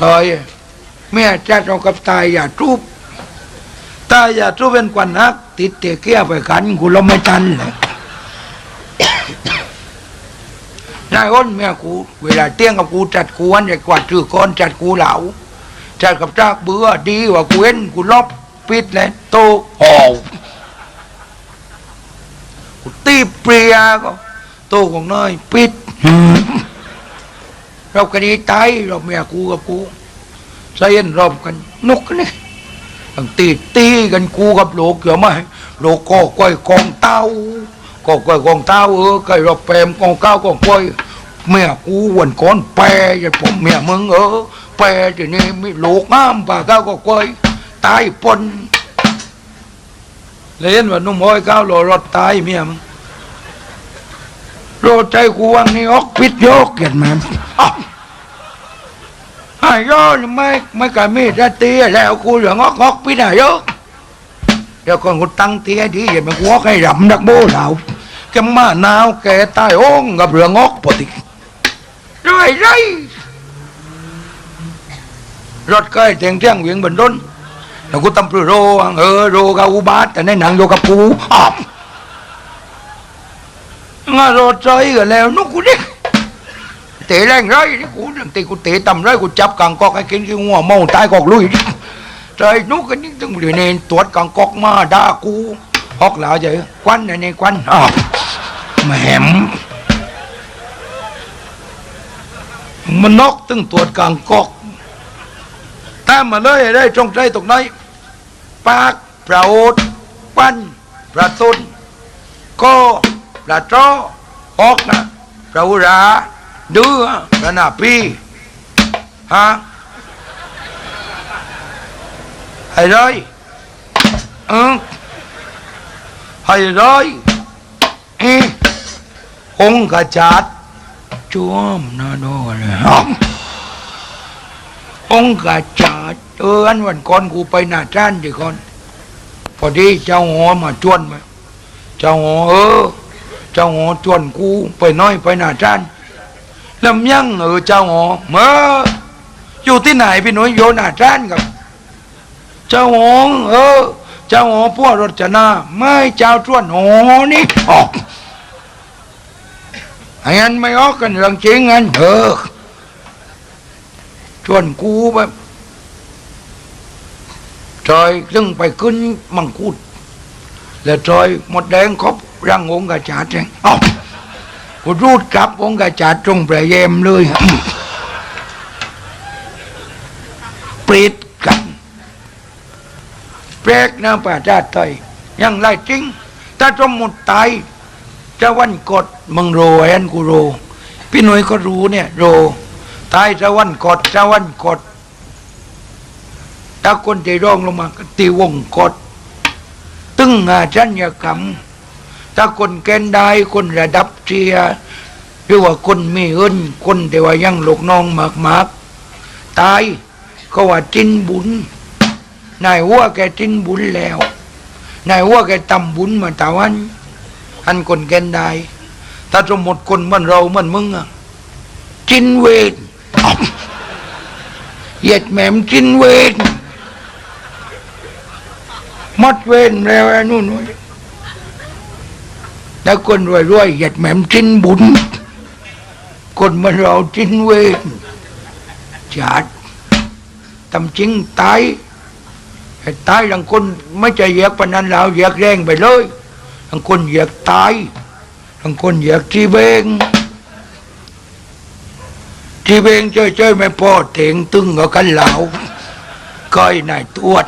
ซอยเมียจัดเอากับตายอย่าทุบตายอย่าทุบเป็นกวนนัก ติดเตะเกี้ยไปกันกูเราไม่ทันเลยนายอ้นเมียกู เวลาเตี้ยงกับกูจัดกูวันใหญ่กว่าถือก้อนจัดกูเหลาจัดกับจากเบื่อดีกว่ากูเห็นกูลบปิดเลยโตหอกูตีเปรียก็โตของน้อยปิด เราคดีตายเราเมียกูกับกูใส่เย็นรอบกันนุกนี่ตั้งตีตีกันกูกับโลกเกี่ยวไหมโลกก็ก้อยกองเต้าก็ก้อยกองเต้าเออไก่รอบแปมกองเก้ากองก้อยเมียกูวันก้อนแปรอย่าผมเมียมึงเออแปรทีนี้มีโลกงามป่าเก้าก็ก้อยตายปนเลยเห็นว่านุ่มห้อยเก้าโลรถตายเมียมึง โรใจกูวังนี่ออกพิษโยกเกิดมันอ้าวไอ้ย่อไม่ไม่กล้ามีดตีแล้วกูเหลืองอกงอกพิษอะโยกเดี๋ยวก่อนกูตั้งเตี้ยดีอย่ามากูอกให้รำนักโบเราแกมาหนาวแกตายโอ่งกับเรืองอกปกติไรไรรถก็เตียงเที่ยงเวียงบนรถแล้วกูตำปรือโรเออโรกับอุบาทแต่ในหนังโยกับกูอ้าว งารอดใจกันแล้วนุกูเนี่เตะแรงไรนี่กูเตีกูเตะต่ำไรกูจับกางกอกให้เกินขีงหัวเมาตายกอกลุยใจนุกันนี่ต้องเหลือเนนตรวจกางกอกมาด่ากูพอกเหล่าใจควันในในควันอ้าวแหมมันนกตึงตรวจกางกอกตามมาเลยได้จงใจตกน้อยปากประโอดปั้นประสุนก็ ปลาจ้ออกนะปลาอุราดือปลาหนาปีฮะ hay rồi ừ hay rồi ừ ông cả chát chúa nó đồ này không ông cả chát ừ anh vẫn con กูไปหน้าจ้านดิ con พอดีเจ้าหัวมาชวนมาเจ้าหัวเออ จ้าหัวชวนกูไปน้อยไปหน้าจานลำยังเออเจ้าหัวเมื่ออยู่ที่ไหนพี่หนุ่ยโยหน้าจานกับ เจ้าหงเออ เจ้าหงพวกรจนาไม่เจ้าชวนหงนี่ออกไอ้งั้นไม่ออกกันเรื่องจริงงั้นเออชวนกูแบบจอยซึ่งไปขึ้นมังคุดแล้วจอยหมดแดงครบ ร่างองค์กาจาดเองออกกูรูดกลับองค์กาจาดตรงประเยมเลยปริดกันแปลกนะประชาติไทยยังไรจริง ถ้าสมมุติตายจะวันกดมึงโรแอนกูโร พี่หน่วยก็รู้เนี่ย โรตายจะวันกดจะวันกดถ้าคนที่ร้องลงมาก็ตีวงกดตึงอาชัญญกรรม ถ้าคนแกนได้คนระดับเชียหรือว่าคนมีเอินคนที่ว่ายังลูกน้องมากมากตายก็ว่าจินบุญนายหัวแกจินบุญแล้วนายหัวแกทำบุญมาตาวันอันคนแกนได้ถ้าสมมติคนเหมันเราเหมันมึงอะจินเวทเหยียดแหม่มจินเวทมัดเวนแล้วนู่นนู่น ถ้าคนรวยๆเหยียดแหม่มจินบุญ คนมันเราจินเวทจัดทำจริงตายให้ตายทั้งคนไม่ใช่เหยียกปนันเราเหยียกแรงไปเลยทั้งคนเหยียกตายทั้งคนเหยียกทีเบงทีเบงเจ้ยๆไม่พอเถงตึงกับกันเหลาก้อยนายตวด